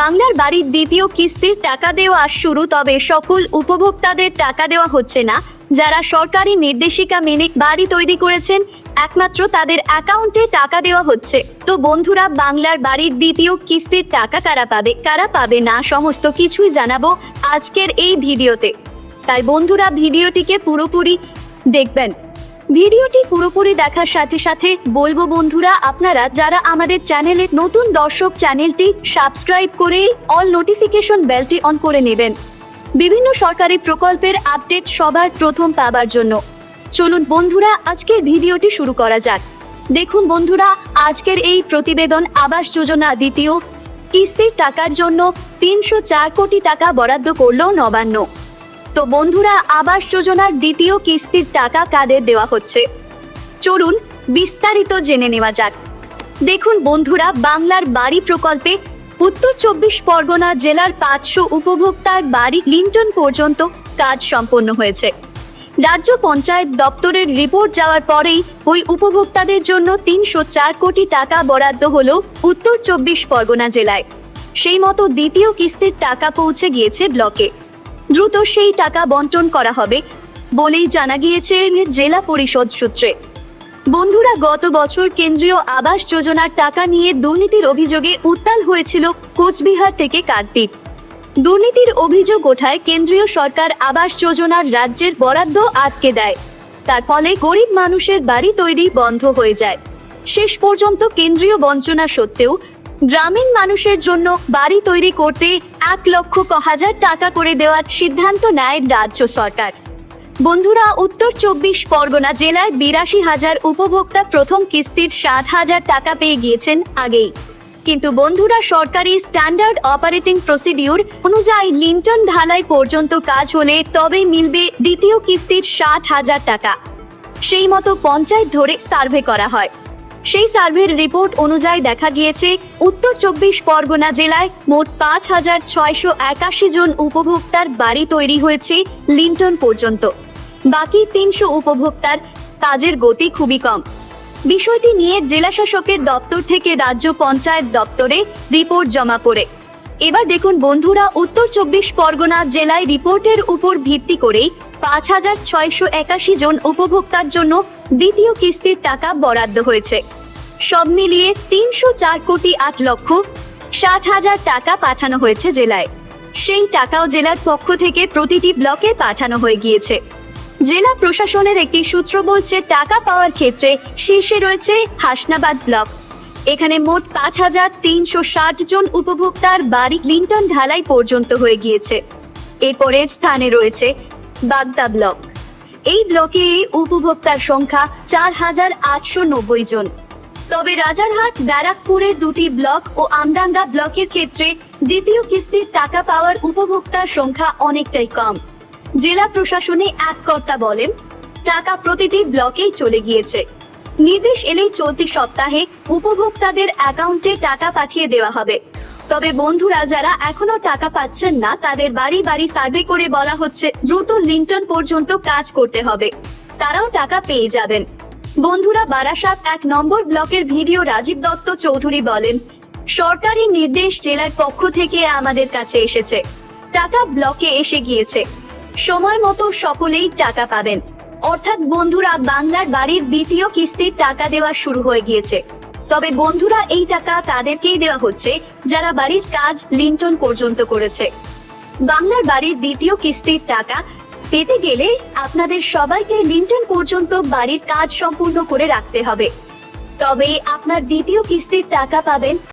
বাংলার বাড়ির দ্বিতীয় কিস্তির টাকা দেওয়া শুরু, তবে সকল উপভোক্তাদের টাকা দেওয়া হচ্ছে না। যারা সরকারি নির্দেশিকা মেনে বাড়ি তৈরি করেছেন, একমাত্র তাদের অ্যাকাউন্টে টাকা দেওয়া হচ্ছে। তো বন্ধুরা, বাংলার বাড়ির দ্বিতীয় কিস্তির টাকা কারা পাবে কারা পাবে না, সমস্ত কিছুই জানাব আজকের এই ভিডিওতে। তাই বন্ধুরা, ভিডিওটিকে পুরোপুরি দেখবেন। ভিডিওটি পুরোপুরি দেখার সাথে সাথে বলব বন্ধুরা, আপনারা যারা আমাদের চ্যানেলে নতুন দর্শক চ্যানেলটি সাবস্ক্রাইব করে অল নোটিফিকেশন বেলটি অন করে নেবেন। বিভিন্ন সরকারি প্রকল্পের আপডেট সবার প্রথম পাবার জন্য। চলুন বন্ধুরা, আজকের ভিডিওটি শুরু করা যাক। দেখুন বন্ধুরা, আজকের এই প্রতিবেদন আবাস যোজনা দ্বিতীয় কিস্তির টাকার জন্য তিনশো চার কোটি টাকা বরাদ্দ করল নবান্ন। তো বন্ধুরা, আবাস যোজনার দ্বিতীয় কিস্তির টাকা কাদের দেওয়া হচ্ছে? চলুন বিস্তারিত জেনে নেওয়া যাক। দেখুন বন্ধুরা, বাংলার বাড়ি প্রকল্পে উত্তর চব্বিশ পরগনা জেলার পাঁচশো উপভোক্তার বাড়ি লিন্টন পর্যন্ত কাজ সম্পন্ন হয়েছে। রাজ্য পঞ্চায়েত দপ্তরের রিপোর্ট যাওয়ার পরেই ওই উপভোক্তাদের জন্য তিনশো চার কোটি টাকা বরাদ্দ হল উত্তর চব্বিশ পরগনা জেলায়। সেই মতো দ্বিতীয় কিস্তির টাকা পৌঁছে গিয়েছে ব্লকে। দ্রুত সেই টাকা বন্টন করা হবে বলেই জানা গিয়েছে জেলা পরিষদ সূত্রে। বন্ধুরা, গত বছর কেন্দ্রীয় আবাস যোজনার টাকা নিয়ে দুর্নীতির অভিযোগে উত্তাল হয়েছিল কোচবিহার থেকে কাকদ্বীপ। দুর্নীতির অভিযোগ ওঠায় কেন্দ্রীয় সরকার আবাস যোজনার রাজ্যের বরাদ্দ আটকে দেয়। তার ফলে গরিব মানুষের বাড়ি তৈরি বন্ধ হয়ে যায়। শেষ পর্যন্ত কেন্দ্রীয় বঞ্চনা সত্ত্বেও গ্রামীণ মানুষের জন্য বাড়ি তৈরি করতে এক লক্ষ ক হাজার টাকা করে দেওয়ার সিদ্ধান্ত নেয় রাজ্য সরকার। বন্ধুরা, উত্তর চব্বিশ পরগনা জেলায় বিরাশি হাজার উপভোক্তা প্রথম কিস্তির সাত হাজার টাকা পেয়ে গিয়েছেন আগেই। কিন্তু বন্ধুরা, সরকারি স্ট্যান্ডার্ড অপারেটিং প্রসিডিউর অনুযায়ী লিন্টন ঢালাই পর্যন্ত কাজ হলে তবেই মিলবে দ্বিতীয় কিস্তির ষাট হাজার টাকা। সেই মতো পঞ্চায়েত ধরে সার্ভে করা হয়। সেই সার্ভের রিপোর্ট অনুযায়ী দেখা গিয়েছে, উত্তর চব্বিশ পরগনা জেলায় মোট পাঁচ হাজার ছয়শো একাশি জন উপভোক্তার বাড়ি তৈরি হয়েছে লিন্টন পর্যন্ত। বাকি তিনশো উপভোক্তার কাজের গতি খুবই কম। বিষয়টি নিয়ে জেলা শাসকের দপ্তর থেকে রাজ্য পঞ্চায়েত দপ্তরে রিপোর্ট জমা করে এবার দেখুন বন্ধুরা, উত্তর চব্বিশ পরগনা জেলায় রিপোর্টের উপর ভিত্তি করেই পাঁচ হাজার ছয়শো একাশি জন উপভোক্তার জন্য দ্বিতীয় কিস্তির টাকা বরাদ্দ হয়েছে। সব মিলিয়ে তিনশো চার কোটি আট লক্ষ ষাট হাজার টাকা পাঠানো হয়েছে জেলায়। সেই টাকাও জেলার পক্ষ থেকে প্রতিটি ব্লকে পাঠানো হয়ে গিয়েছে। জেলা প্রশাসনের একটি সূত্র বলছে, টাকা পাওয়ার ক্ষেত্রে শীর্ষে রয়েছে হাসনাবাদ ব্লক। এখানে মোট পাঁচ হাজার তিনশো ষাট জন উপভোক্তার বাড়ি লিন্টন ঢালাই পর্যন্ত হয়ে গিয়েছে। এরপরের স্থানে রয়েছে বাগদা ব্লক। এই ব্লকে উপভোক্তার সংখ্যা চার হাজার আটশো নব্বই জন। তবে রাজারহাট ব্যারাকপুরের দুটি ব্লক ও আমডাঙ্গা ব্লকের ক্ষেত্রে দ্বিতীয় কিস্তির টাকা পাওয়ার উপভোক্তার সংখ্যা অনেকটাই কম। জেলা প্রশাসনে এক কর্তা বলেন, টাকা প্রতিটি ব্লকেই চলে গিয়েছে। নির্দেশ এলেই চলতি সপ্তাহে উপভোক্তাদের অ্যাকাউন্টে টাকা পাঠিয়ে দেওয়া হবে। তবে বন্ধুরা, যারা এখনও টাকা পাচ্ছেন না, তাদের বাড়ি বাড়ি সার্ভে করে বলা হচ্ছে, দ্রুত লিন্টন পর্যন্ত কাজ করতে হবে। তারাও টাকা পেয়ে যাবেন। বন্ধুরা, বারাসাত এক নম্বর ব্লকের ভিডিও রাজীব দত্ত চৌধুরী বলেন, সরকারি নির্দেশ জেলার পক্ষ থেকে আমাদের কাছে এসেছে। টাকা ব্লকে এসে গিয়েছে। সময় মতো সকলেই টাকা পাবেন। অর্থাৎ বন্ধুরা, বাংলার বাড়ির দ্বিতীয় কিস্তির টাকা দেওয়া শুরু হয়ে গিয়েছে। তবে বন্ধুরা এই টাকা তাদেরকেই দেওয়া হচ্ছে, যারা বাড়ির কাজ লিন্টন পর্যন্ত করেছে। বাংলার বাড়ির দ্বিতীয় কিস্তির টাকা পেতে গেলে আপনাদের সবাইকে লিন্টন পর্যন্ত বাড়ির কাজ সম্পূর্ণ করে রাখতে হবে। তবে আপনার দ্বিতীয় কিস্তির টাকা পাবেন